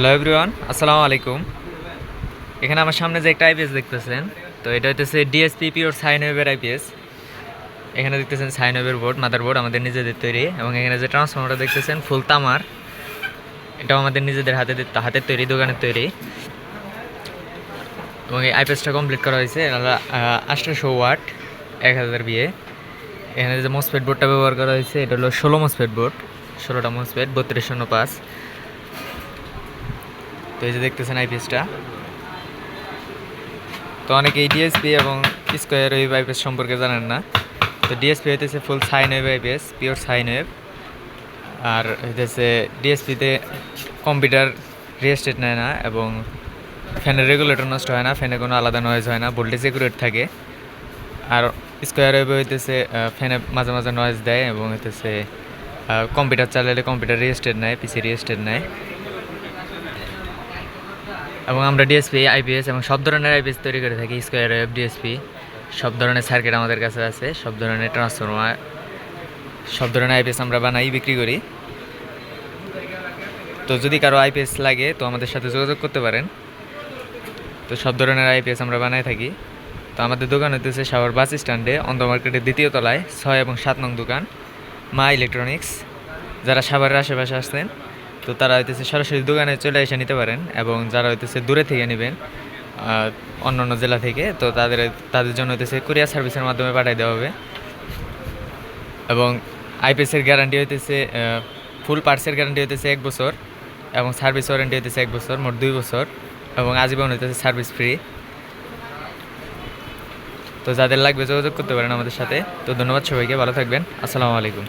Hello everyone, আসসালামু আলাইকুম। এখানে আমার সামনে যে একটা আইপিএস দেখতেছেন, তো এটা হইতেছে ডিএসপি পিওর সাইন ওয়েবের আইপিএস এখানে দেখতেছেন সাইন ওয়েবের বোর্ড মাদার বোর্ড আমাদের নিজেদের তৈরি, এবং এখানে যে ট্রান্সফর্মারটা দেখতেছেন ফুল তামার, এটাও আমাদের নিজেদের হাতে হাতের তৈরি, দোকানের তৈরি। এবং এই আইপিএসটা কমপ্লিট করা হয়েছে আঠারোশো ওয়াট, এক হাজার বিয়ে এখানে যে মসপেট বোর্ডটা ব্যবহার করা হয়েছে, এটা হলো ষোলো মসপেট বোর্ড ষোলোটা মসপেট বত্রিশ শূন্য পাঁচ। তো এই যে দেখতেছেন আইপিএসটা। তো এই ডিএসপি এবং স্কোয়ার ওয়েভ আইপিএস সম্পর্কে জানেন না। তো ডিএসপি হইতেছে full sine wave IPS pure sine wave আর হইতেছে ডিএসপিতে কম্পিউটার রিয়েস্টেট নেয় না এবং ফ্যানের রেগুলেটর নষ্ট হয় না ফ্যানে কোনো আলাদা নয়েজ হয় না ভোল্টেজ একুরেট থাকে। আর স্কোয়ার ওয়েভে হইতেছে ফ্যানে মাঝে মাঝে নয়েজ দেয় এবং হইতেছে কম্পিউটার চালালে কম্পিউটার রিয়েস্টেট নেয় পিসি রিয়েস্টেট নেয়। এবং আমরা ডিএসপি আইপিএস এবং সব ধরনের আইপিএস তৈরি করে থাকি স্কোয়ার ওয়েভ ডিএসপি সব ধরনের সার্কিট আমাদের কাছে আছে, সব ধরনের ট্রান্সফরমার সব ধরনের আইপিএস আমরা বানাই, বিক্রি করি। তো যদি কারও আইপিএস লাগে, তো আমাদের সাথে যোগাযোগ করতে পারেন। তো সব ধরনের আইপিএস আমরা বানাই থাকি। তো আমাদের দোকান হতেছে সাভার বাস স্ট্যান্ডে, অন্ধ মার্কেটের দ্বিতীয় তলায়, ছয় এবং সাত নং দোকান, মা ইলেকট্রনিক্স। যারা সাভারের আশেপাশে আসছেন তো তারা হইতেছে সরাসরি দোকানে চলে এসে নিতে পারেন এবং যারা হইতেছে দূরে থেকে নেবেন অন্য অন্য জেলা থেকে, তো তাদের তাদের জন্য হইতেছে কুরিয়ার সার্ভিসের মাধ্যমে পাঠিয়ে দেওয়া হবে। এবং আইপিএসের গ্যারান্টি হইতেছে ফুল পার্সের গ্যারান্টি হইতেছে এক বছর এবং সার্ভিস ওয়ারেন্টি হইতেছে এক বছর, মোট দুই বছর এবং আজীবন হইতেছে সার্ভিস ফ্রি তো যাদের লাগবে যোগাযোগ করতে পারেন আমাদের সাথে। তো ধন্যবাদ সবাইকে, ভালো থাকবেন। আসসালামু আলাইকুম।